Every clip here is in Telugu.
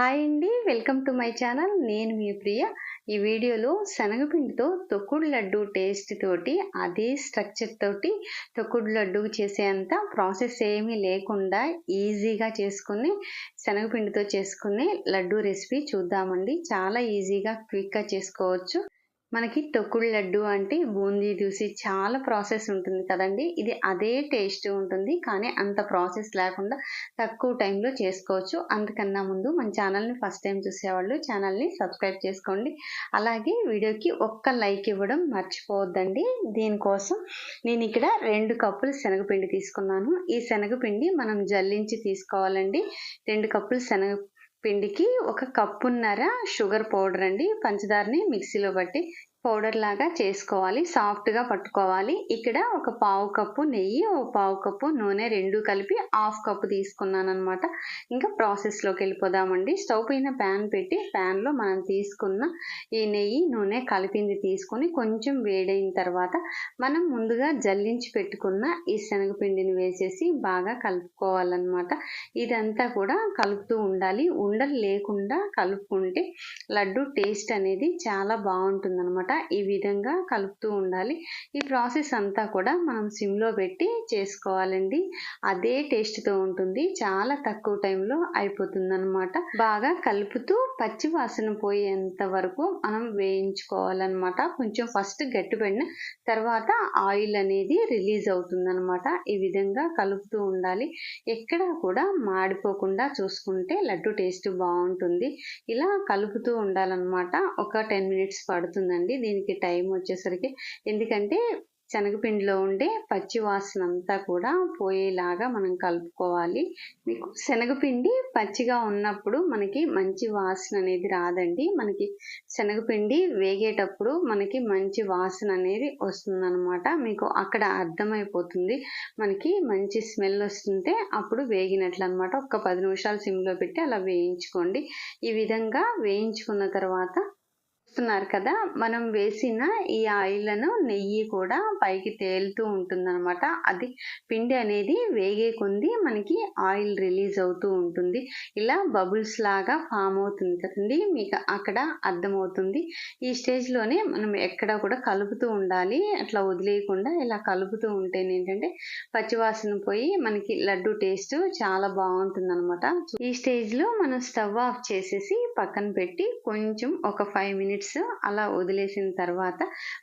హాయ్ అండి వెల్కమ్ టు మై ఛానల్. నేను మీ ప్రియ. ఈ వీడియోలో శనగపిండితో తొక్కుడు లడ్డు టేస్ట్ తోటి అదే స్ట్రక్చర్ తోటి తొక్కుడు లడ్డు చేసేంత ప్రాసెస్ ఏమీ లేకుండా ఈజీగా చేసుకుని శనగపిండితో చేసుకునే లడ్డు రెసిపీ చూద్దామండి. చాలా ఈజీగా క్విక్గా చేసుకోవచ్చు. మనకి తొక్కుడు లడ్డు అంటే బూందీ దూసి చాలా ప్రాసెస్ ఉంటుంది కదండి. ఇది అదే టేస్ట్ ఉంటుంది కానీ అంత ప్రాసెస్ లేకుండా తక్కువ టైంలో చేసుకోవచ్చు. అందుకన్నా ముందు మన ఛానల్ని ఫస్ట్ టైం చూసేవాళ్ళు ఛానల్ని సబ్స్క్రైబ్ చేసుకోండి. అలాగే వీడియోకి ఒక్క లైక్ ఇవ్వడం మర్చిపోవద్దండి. దీనికోసం నేను ఇక్కడ రెండు కప్పులు శనగపిండి తీసుకున్నాను. ఈ శనగపిండి మనం జల్లించి తీసుకోవాలండి. రెండు కప్పులు శనగ పిండికి ఒక కప్పున్నర షుగర్ పౌడర్ అండి. పంచదారని మిక్సీలో బట్టి పౌడర్ లాగా చేసుకోవాలి సాఫ్ట్గా పట్టుకోవాలి. ఇక్కడ ఒక పావు కప్పు నెయ్యి ఒక పావు కప్పు నూనె రెండు కలిపి హాఫ్ కప్పు తీసుకున్నాను అనమాట ఇంకా ప్రాసెస్లోకి వెళ్ళిపోదామండి. స్టవ్ పైన ప్యాన్ పెట్టి ప్యాన్లో మనం తీసుకున్న ఈ నెయ్యి నూనె కలిపింది తీసుకొని కొంచెం వేడైన తర్వాత మనం ముందుగా జల్లించి పెట్టుకున్న ఈ శనగపిండిని వేసేసి బాగా కలుపుకోవాలన్నమాట. ఇదంతా కూడా కలుపుతూ ఉండాలి. ఉండలు లేకుండా కలుపుకుంటే లడ్డు టేస్ట్ అనేది చాలా బాగుంటుంది అనమాట ఈ విధంగా కలుపుతూ ఉండాలి. ఈ ప్రాసెస్ అంతా కూడా మనం సిమ్లో పెట్టి చేసుకోవాలండి. అదే టేస్ట్తో ఉంటుంది. చాలా తక్కువ టైంలో అయిపోతుంది అనమాట బాగా కలుపుతూ పచ్చి వాసన పోయేంత వరకు మనం వేయించుకోవాలన్నమాట. కొంచెం ఫస్ట్ గట్టిపడిన తర్వాత ఆయిల్ అనేది రిలీజ్ అవుతుందనమాట ఈ విధంగా కలుపుతూ ఉండాలి. ఎక్కడ కూడా మాడిపోకుండా చూసుకుంటే లడ్డు టేస్ట్ బాగుంటుంది. ఇలా కలుపుతూ ఉండాలన్నమాట. ఒక టెన్ మినిట్స్ పడుతుందండి. దీనికి టైం వచ్చేసరికి. ఎందుకంటే శనగపిండిలో ఉండే పచ్చి వాసన అంతా కూడా పోయేలాగా మనం కలుపుకోవాలి. మీకు శనగపిండి పచ్చిగా ఉన్నప్పుడు మనకి మంచి వాసన అనేది రాదండి. మనకి శనగపిండి వేగేటప్పుడు మనకి మంచి వాసన అనేది వస్తుందన్నమాట. మీకు అక్కడ అర్థమైపోతుంది. మనకి మంచి స్మెల్ వస్తుంటే అప్పుడు వేగినట్లు అనమాట ఒక పది నిమిషాలు సిమ్లో పెట్టి అలా వేయించుకోండి. ఈ విధంగా వేయించుకున్న తర్వాత చూస్తున్నారు కదా మనం వేసిన ఈ ఆయిల్ను నెయ్యి కూడా పైకి తేలుతూ ఉంటుందన్నమాట. అది పిండి అనేది వేగే కొంది మనకి ఆయిల్ రిలీజ్ అవుతూ ఉంటుంది. ఇలా బబుల్స్ లాగా ఫామ్ అవుతుంది కదండి మీకు అక్కడ అర్థమవుతుంది. ఈ స్టేజ్లోనే మనం ఎక్కడ కూడా కలుపుతూ ఉండాలి అట్లా వదిలేయకుండా ఇలా కలుపుతూ ఉంటే ఏంటంటే పచ్చివాసన పోయి మనకి లడ్డు టేస్ట్ చాలా బాగుంటుంది అనమాట ఈ స్టేజ్లో మనం స్టవ్ ఆఫ్ చేసేసి పక్కన పెట్టి కొంచెం ఒక ఫైవ్ మినిట్స్ మినిట్స్ అలా వదిలేసిన తర్వాత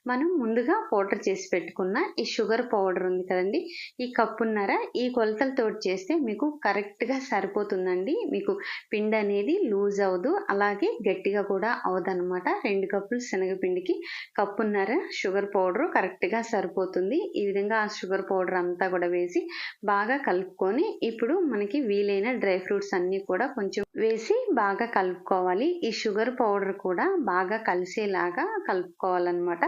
మనం ముందుగా పౌడర్ చేసి పెట్టుకున్న ఈ షుగర్ పౌడర్ ఉంది కదండి ఈ కప్పున్నర ఈ కొలతలతో చేస్తే మీకు కరెక్ట్గా సరిపోతుందండి. మీకు పిండి అనేది లూజ్ అవ్వదు అలాగే గట్టిగా కూడా అవదనమాట రెండు కప్పులు శనగపిండికి కప్పున్నర షుగర్ పౌడర్ కరెక్ట్గా సరిపోతుంది. ఈ విధంగా ఆ షుగర్ పౌడర్ అంతా కూడా వేసి బాగా కలుపుకొని ఇప్పుడు మనకి వీలైన డ్రై ఫ్రూట్స్ అన్నీ కూడా కొంచెం వేసి బాగా కలుపుకోవాలి. ఈ షుగర్ పౌడర్ కూడా బాగా కలిసేలాగా కలుపుకోవాలన్నమాట.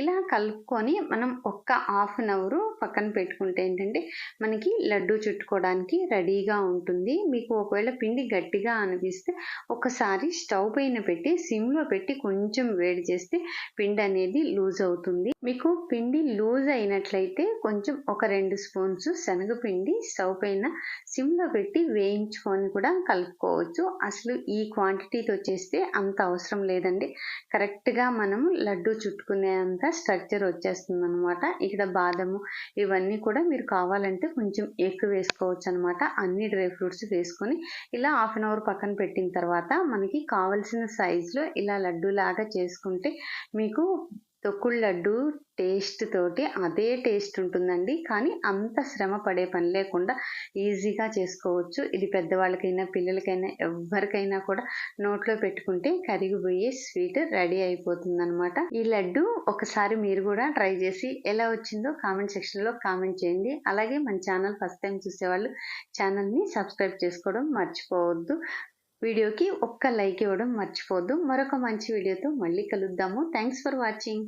ఇలా కలుపుకొని మనం ఒక్క హాఫ్ అన్ అవర్ పక్కన పెట్టుకుంటే ఏంటంటే మనకి లడ్డు చుట్టుకోవడానికి రెడీగా ఉంటుంది. మీకు ఒకవేళ పిండి గట్టిగా అనిపిస్తే ఒకసారి స్టవ్ పైన పెట్టి సిమ్లో పెట్టి కొంచెం వేడి చేస్తే పిండి అనేది లూజ్ అవుతుంది. మీకు పిండి లూజ్ అయినట్లయితే కొంచెం ఒక రెండు స్పూన్స్ శనగపిండి స్టవ్ పైన సిమ్లో పెట్టి వేయించుకొని కూడా కలుపుకోవచ్చు. అసలు ఈ క్వాంటిటీతో చేస్తే అంత అవసరం లేదండి. కరెక్ట్గా మనము లడ్డు చుట్టుకునే అంత స్ట్రక్చర్ వచ్చేస్తుంది అనమాట ఇక్కడ బాదము ఇవన్నీ కూడా మీరు కావాలంటే కొంచెం ఎక్కువ వేసుకోవచ్చు అనమాట అన్ని డ్రై ఫ్రూట్స్ వేసుకొని ఇలా హాఫ్ అన్ అవర్ పక్కన పెట్టిన తర్వాత మనకి కావలసిన సైజులో ఇలా లడ్డు లాగా చేసుకుంటే మీకు తొక్కుడు లడ్డు టేస్ట్ తోటి అదే టేస్ట్ ఉంటుందండి. కానీ అంత శ్రమ పడే పని లేకుండా ఈజీగా చేసుకోవచ్చు. ఇది పెద్దవాళ్ళకైనా పిల్లలకైనా ఎవరికైనా కూడా నోట్లో పెట్టుకుంటే కరిగిపోయే స్వీట్ రెడీ అయిపోతుందనమాట ఈ లడ్డు ఒకసారి మీరు కూడా ట్రై చేసి ఎలా వచ్చిందో కామెంట్ సెక్షన్లో కామెంట్ చేయండి. అలాగే మన ఛానల్ ఫస్ట్ టైం చూసేవాళ్ళు ఛానల్ని సబ్స్క్రైబ్ చేసుకోవడం మర్చిపోవద్దు. వీడియోకి ఒక్క లైక్ ఇవ్వడం మర్చిపోవద్దు. మరొక మంచి వీడియోతో మళ్ళీ కలుద్దాము. Thanks for watching